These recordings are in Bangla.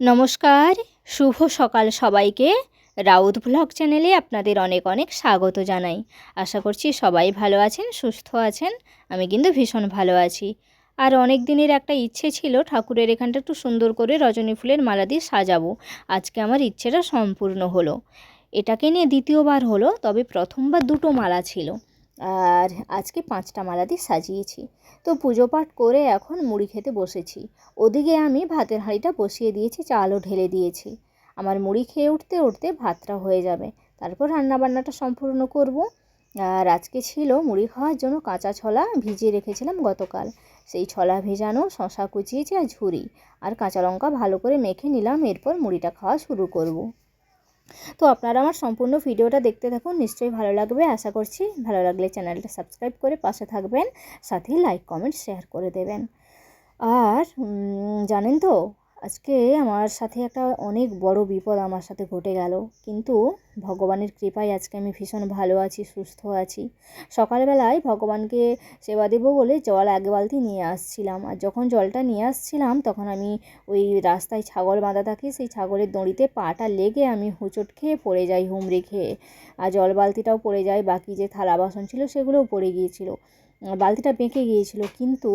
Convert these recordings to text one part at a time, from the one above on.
নমস্কার, শুভ সকাল সবাইকে। রাউত ব্লগ চ্যানেলে আপনাদের অনেক অনেক স্বাগত জানাই। আশা করছি সবাই ভালো আছেন, সুস্থ আছেন। আমি কিন্তু ভীষণ ভালো আছি। আর অনেক দিনের একটা ইচ্ছে ছিল ঠাকুরের এখানটা একটু সুন্দর করে রজনী ফুলের মালা দিয়ে সাজাবো। আজকে আমার ইচ্ছেটা সম্পূর্ণ হলো। এটাকে নিয়ে দ্বিতীয়বার হলো, তবে প্রথমবার দুটো মালা ছিল। আর আজকে পাঁচটা মালা দিয়ে সাজিয়েছি। তো পুজো পাঠ করে এখন মুড়ি খেতে বসেছি। ওদিকে আমি ভাতের হাঁড়িটা বসিয়ে দিয়েছি, চালও ঢেলে দিয়েছি। আমার মুড়ি খেয়ে উঠতে উঠতে ভাতটা হয়ে যাবে। তারপর রান্নাবান্নাটা সম্পূর্ণ করব। আর আজকে ছিল মুড়ি খাওয়ার জন্য কাঁচা ছোলা ভিজিয়ে রেখেছিলাম গতকাল। সেই ছলা ভেজানো শশা কুচিয়েছি আর ঝুরি। আর কাঁচা লঙ্কা ভালো করে মেখে নিলাম, এরপর মুড়িটা খাওয়া শুরু করব। তো আপনারা আমার সম্পূর্ণ ভিডিওটা দেখতে থাকুন, নিশ্চয়ই ভালো লাগবে। আশা করছি ভালো লাগলে চ্যানেলটা সাবস্ক্রাইব করে পাশে থাকবেন, সাথে লাইক, কমেন্ট, শেয়ার করে দেবেন। আর জানেন তো আজকে আমার সাথে একটা অনেক বড় বিপদ আমার সাথে ঘটে গেল। কিন্তু ভগবানের কৃপায় আজকে আমি ভীষণ ভালো আছি, সুস্থ আছি। সকালবেলায় ভগবানকে সেবা দেবো বলে জল এক বালতি নিয়ে আসছিলাম। আর যখন জলটা নিয়ে আসছিলাম, তখন আমি ওই রাস্তায় ছাগল বাঁধা থাকি, সেই ছাগলের দড়িতে পাটা লেগে আমি হুঁচট খেয়ে পড়ে যাই হুমড়ি খেয়ে। আর জল বালতিটাও পড়ে যায়, বাকি যে থালা বাসন ছিল সেগুলোও পড়ে গিয়েছিল। বালতিটা বেঁকে গিয়েছিল। কিন্তু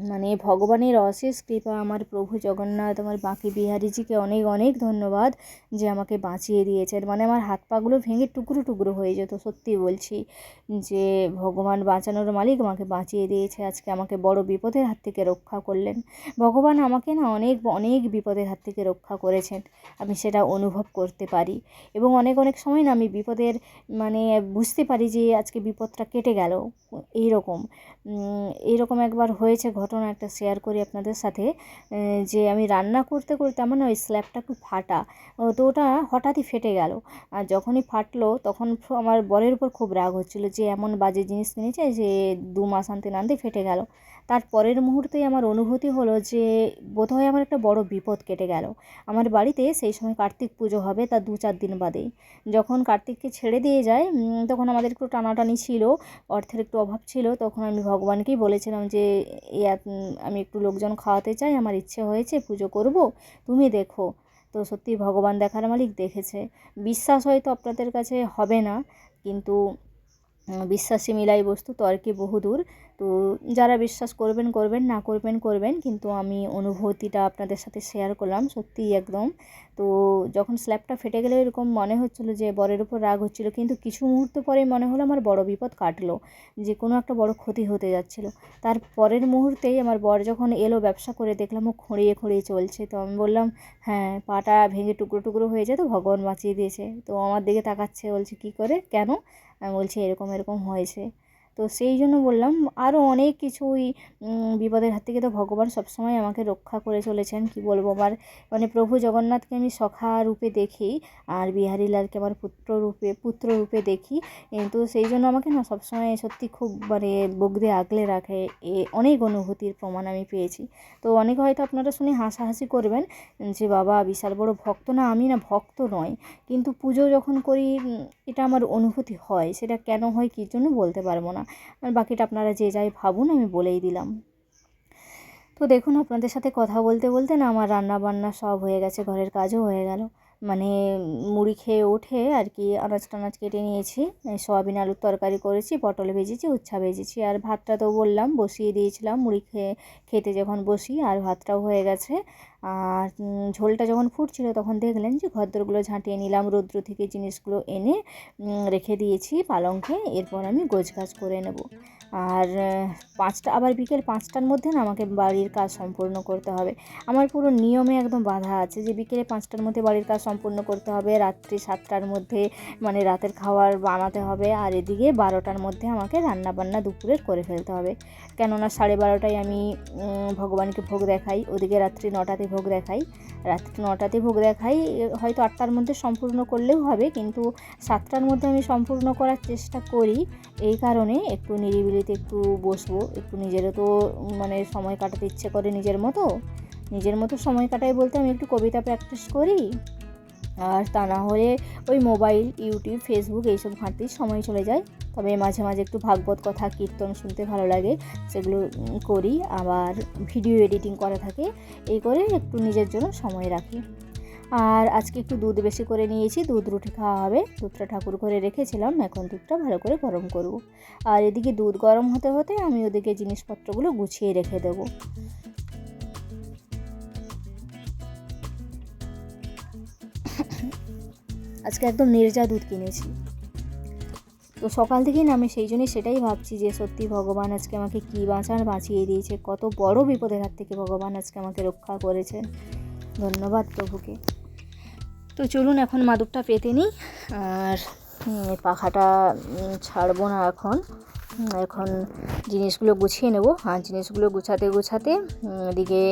মানে ভগবানের অশেষ কৃপা, আমার প্রভু জগন্নাথ, আমার বাঁকি বিহারীজিকে অনেক অনেক ধন্যবাদ যে আমাকে বাঁচিয়ে দিয়েছেন। মানে আমার হাত পাগুলো ভেঙে টুকরো টুকরো হয়ে যেত, সত্যি বলছি যে ভগবান বাঁচানোর মালিক আমাকে বাঁচিয়ে দিয়েছে। আজকে আমাকে বড় বিপদের হাত থেকে রক্ষা করলেন। ভগবান আমাকে না অনেক অনেক বিপদের হাত থেকে রক্ষা করেছেন, আমি সেটা অনুভব করতে পারি। এবং অনেক অনেক সময় না আমি বিপদের মানে বুঝতে পারি যে আজকে বিপদটা কেটে গেল এই রকম এইরকম একবার হয়েছে ঘটনা। একটা শেয়ার করি আপনাদের সাথে যে আমি রান্না করতে করতে আমার না ওই স্ল্যাবটা একটু ফাটা। তো ওটা হঠাৎই ফেটে গেল। আর যখনই ফাটলো তখন আমার বরের উপর খুব রাগ হচ্ছিল যে এমন বাজে জিনিস কিনেছে যে দু মাস আনতে না আনতে ফেটে গেল। তার পরের মুহূর্তেই আমার অনুভূতি হলো যে বোধহয় আমার একটা বড় বিপদ কেটে গেল। আমার বাড়িতে সেই সময় কার্তিক পুজো হবে তার দু চার দিন বাদেই। যখন কার্তিককে ছেড়ে দিয়ে যায় তখন আমাদের একটু টানাটানি ছিল, অর্থের একটু অভাব ছিল, তখন আমি ভগবানকেই বলেছিলাম যে আমি একটু লোকজন খাওয়াতে চাই, আমার ইচ্ছে হয়েছে পুজো করব, তুমি দেখো। তো সত্যি ভগবান দেখার মালিক দেখেছে। বিশ্বাস হয়তো আপনাদের কাছে হবে না, কিন্তু বিশ্বাসী মিলাই বস্তু, তর্কে বহুদূর তো যারা বিশ্বাস করবেন করবেন, না করবেন করবেন, কিন্তু আমি অনুভূতিটা আপনাদের সাথে শেয়ার করলাম, সত্যিই একদম। তো যখন স্ল্যাবটা ফেটে গেলে, এরকম মনে হচ্ছিল যে বরের উপর রাগ হচ্ছিল, কিন্তু কিছু মুহূর্ত পরে মনে হলো আমার বড় বিপদ কাটলো, যে কোনো একটা বড় ক্ষতি হতে যাচ্ছিল। তার পরের মুহূর্তেই আমার বর যখন এলো, ব্যবসা করে দেখলাম ও খুঁড়িয়ে খুঁড়িয়ে চলছে। তো আমি বললাম হ্যাঁ পাটা ভেঙে টুকরো টুকরো হয়ে তো ভগবান বাঁচিয়ে দিয়েছে। তো আমার দিকে তাকাচ্ছে, বলছে, কী করে? কেন? আমি বলছি এরকম এরকম হয়েছে। তো সেই জন্য বললাম আরও অনেক কিছুই বিপদের হাত থেকে তো ভগবান সবসময় আমাকে রক্ষা করে চলেছেন, কি বলব? আমার মানে প্রভু জগন্নাথকে আমি সখা রূপে দেখি আর বিহারীলালকে আমার পুত্র রূপে পুত্র রূপে দেখি। তো সেই জন্য আমাকে না সবসময় সত্যি খুব মানে বগদে আগলে রাখে। এ, অনেক অনুভূতির প্রমাণ আমি পেয়েছি। তো অনেকে হয়তো আপনারা শুনে হাসাহাসি করবেন যে, বাবা বিশাল বড় ভক্ত। না, আমি না ভক্ত নয়, কিন্তু পুজো যখন করি এটা আমার অনুভূতি হয়। সেটা কেন হয় কী জন্য বলতে পারব না। আর বাকিটা আপনারা যে যাই ভাবুন, আমি বলেই দিলাম। তো দেখুন, আপনাদের সাথে কথা বলতে বলতে না, আমার রান্না বান্না সব হয়ে গেছে, ঘরের কাজও হয়ে গেল। মানে মুড়ি খেয়ে উঠে আর কি আনাজ টানাজ কেটে নিয়েছি। সয়াবিন আলুর তরকারি করেছি, পটল ভেজেছি, উচ্ছা ভেজেছি। আর ভাতটা তো বললাম, বসিয়ে দিয়েছিলাম মুড়ি খেয়ে, খেতে যখন বসি আর ভাতটাও হয়ে গেছে। আর ঝোলটা যখন ফুটছিল তখন দেখলেন যে ঘরদোরগুলো ঝাঁটিয়ে নিলাম, রৌদ্র থেকে জিনিসগুলো এনে রেখে দিয়েছি পালংকে। এরপর আমি গোছ গাছ করে নেব। আর পাঁচটা, আবার বিকেল পাঁচটার মধ্যে না আমাকে বাড়ির কাজ সম্পূর্ণ করতে হবে। আমার পুরো নিয়মে একদম বাধা আছে যে বিকেলে পাঁচটার মধ্যে বাড়ির কাজ সম্পূর্ণ করতে হবে, রাত্রি সাতটার মধ্যে মানে রাতের খাবার বানাতে হবে, আর এদিকে বারোটার মধ্যে আমাকে রান্না বান্না দুপুরের করে ফেলতে হবে। কেননা সাড়ে বারোটায় আমি ভগবানকে ভোগ দেখাই, ওদিকে রাত্রি নটাতে ভোগ দেখাই, রাত্রি নটাতে ভোগ দেখাই, হয়তো আটটার মধ্যে সম্পূর্ণ করলেও হবে, কিন্তু সাতটার মধ্যে আমি সম্পূর্ণ করার চেষ্টা করি, এই কারণে একটু নিরিবিলিতে একটু বসবো, একটু নিজেরও তো মানে সময় কাটাতে ইচ্ছে করে নিজের মতো। নিজের মতো সময় কাটাই বলতে আমি একটু কবিতা প্র্যাকটিস করি। আর তা না হলে ওই মোবাইল ইউটিউব ফেসবুক এইসব ঘাঁটতেই সময় চলে যায়। তবে মাঝে মাঝে একটু ভাগবত কথা, কীর্তন শুনতে ভালো লাগে, সেগুলো করি। আবার ভিডিও এডিটিং করা থাকে, এই করে একটু নিজের জন্য সময় রাখি। আর আজকে একটু দুধ বেশি করে নিয়েছি, দুধ রুটি খাওয়া হবে। দুধটা ঠাকুর করে রেখেছিলাম, এখন দুধটা ভালো করে গরম করব। আর এদিকে দুধ গরম হতে হতে আমি ওদিকে জিনিসপত্রগুলো গুছিয়ে রেখে দেবো। আজকে একদম নির্জা দুধ কিনেছি। তো সকাল থেকেই না আমি সেই জন্যই সেটাই ভাবছি যে সত্যি ভগবান আজকে আমাকে কী বাঁচার বাঁচিয়ে দিয়েছে। কত বড় বিপদের হাত থেকে ভগবান আজকে আমাকে রক্ষা করেছেন। ধন্যবাদ প্রভুকে। তো চলুন এখন মাদুরটা পেতে নিই, আর পাখাটা ছাড়বো না এখন। এখন জিনিসগুলো গুছিয়ে নেব। আর জিনিসগুলো গুছাতে গুছাতে এদিকে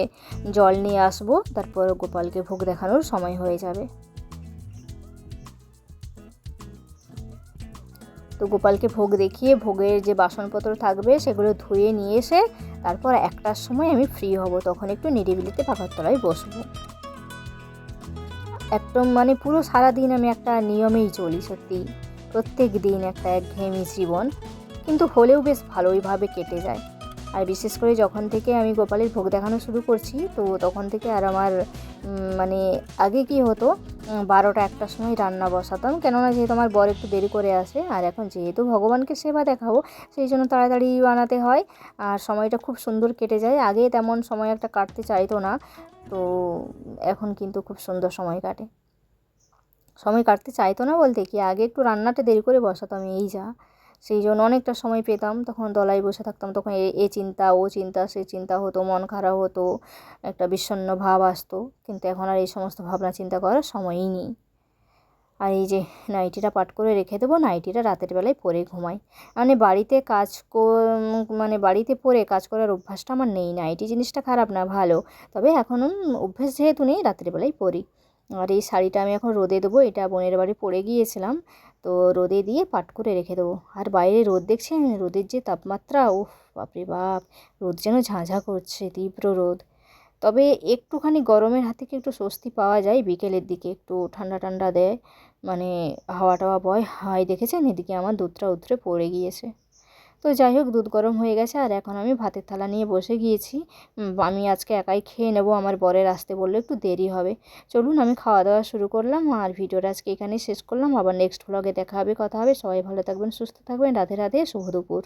জল নিয়ে আসব। তারপর গোপালকে ভোগ দেখানোর সময় হয়ে যাবে। তো গোপালকে ভোগ দেখিয়ে ভোগের যে বাসনপত্র থাকবে, সেগুলো ধুয়ে নিয়ে এসে তারপর একটার সময় আমি ফ্রি হব। তখন একটু নিরিবিলিতে পাখার তলায় বসবো। একদম মানে পুরো সারাদিন আমি একটা নিয়মেই চলি, সত্যি। প্রত্যেক দিন একটা একঘেয়েমি জীবন কিন্তু হলেও বেশ ভালোইভাবে কেটে যায়। আর বিশেষ করে যখন থেকে আমি গোপালের ভোগ দেখানো শুরু করছি, তো তখন থেকে আর আমার মানে আগে কি হতো বারোটা একটার সময় রান্না বসাতাম। কেননা যেহেতু আমার বর একটু দেরি করে আসে, আর এখন যেহেতু ভগবানকে সেবা দেখাবো সেই জন্য তাড়াতাড়ি বানাতে হয়। আর সময়টা খুব সুন্দর কেটে যায়। আগে তেমন সময় একটা কাটতে চাইতো না, তো এখন কিন্তু খুব সুন্দর সময় কাটে। সময় কাটতে চাইতো না বলতে কি, আগে একটু রান্নাটা দেরি করে বসাতাম, এই যা। সেই জন্য অনেকটা সময় পেতাম। তখন দলায় বসে থাকতাম, তখন এ এ চিন্তা, ও চিন্তা, সে চিন্তা হতো, মন খারাপ হতো, একটা বিষণ্ণ ভাব আসতো। কিন্তু এখন আর এই সমস্ত ভাবনা চিন্তা করার সময়ই নেই। আর এই যে নাইটিটা পাট করে রেখে দেবো, নাইটিটা রাতের বেলায় পরে ঘুমাই। মানে বাড়িতে কাজ মানে বাড়িতে পরে কাজ করার অভ্যাসটা আমার নেই। নাইটি জিনিসটা খারাপ না, ভালো। তবে এখন অভ্যাস যেহেতু নেই, রাতের বেলায় পরি। আর এই শাড়িটা আমি এখন রোদে দেবো, এটা বোনের বাড়ি পরে গিয়েছিলাম। তো রোদে দিয়ে পাট করে রেখে দেবো। আর বাইরে রোদ দেখছেন? রোদের যে তাপমাত্রা, উফ, বাপরে বাপ! রোদ যেন ঝাঁঝা করছে, তীব্র রোদ। তবে একটুখানি গরমের হাত থেকে একটু স্বস্তি পাওয়া যায় বিকেলের দিকে। একটু ঠান্ডা ঠান্ডা দেয় মানে হাওয়া টাওয়া বয় হাই দেখেছেন? এদিকে আমার দুধটা উধরে পড়ে গিয়েছে। তো যাই হোক, দুধ গরম হয়ে গেছে আর এখন আমি ভাতের থালা নিয়ে বসে গিয়েছি। আমি আজকে একাই খেয়ে নেব, আমার বরের আসতে বললে একটু দেরি হবে। চলুন, আমি খাওয়া দাওয়া শুরু করলাম আর ভিডিওটা আজকে এখানেই শেষ করলাম। আবার নেক্সট ব্লগে দেখা হবে, কথা হবে। সবাই ভালো থাকবেন, সুস্থ থাকবেন। রাধে রাধে, শুভ দুপুর।